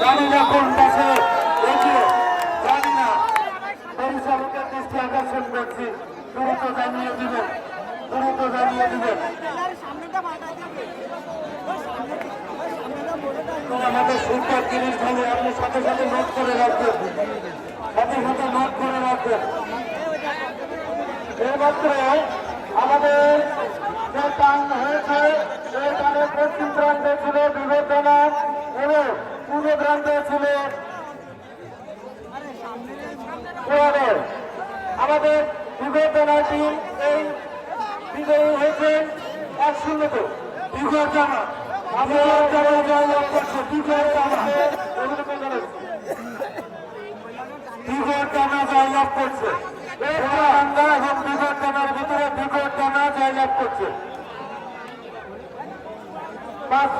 জানি না কোন পাশে এগিয়ে জানি না পরিচালকের দৃষ্টি আকর্ষণ করছি। দ্রুত জানিয়ে দিবেন দ্রুত জানিয়ে দিবেন। আমাদের সুন্দর জিনিস ভালো আপনি সাথে সাথে নোট করে রাখবেন। সাথে সাথে নোট করে রাখবেন। এইমাত্র আমাদের যে টান হয়েছে প্রান্তে আমাদের বিবেচনা টিম এই বিজয়ী হয়েছে এক শূন্যতে। যারা জয়লাভ করছে বিবেচনা বিগত টানা জয়লাভ করছে এবং বিগত টানার ভিতরে বিগত টানা জয়লাভ করছে পাঁচ।